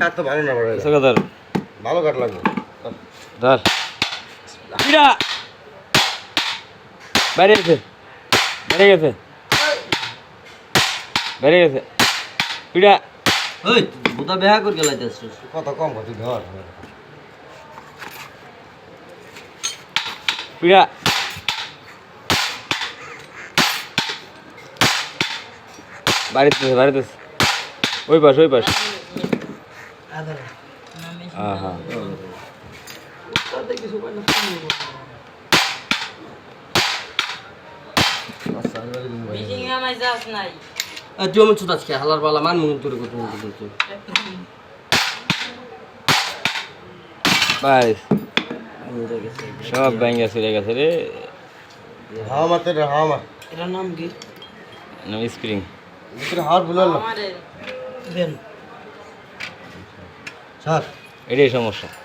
কাটতে ভালো না ভালো কাট লাগবে? ধর। বাইরে গেছে। বাইরে গেছে। বাইরে গেছে। পিড়া ওই বুদা বেহা করে গেলাইতেছিস। কত কম কত ধর। পিড়া বাড়িতে বাড়িতে ওই পাশ ওই পাশ। হালার বালা মান বলতে সব ব্যাঙ্গা চলে গেছে রে। হাওয়া মারতে রে হাওয়া এটার নাম কি? নাম স্প্রিং। হাওয়ার দেন। স্যার। এটাই সমস্যা।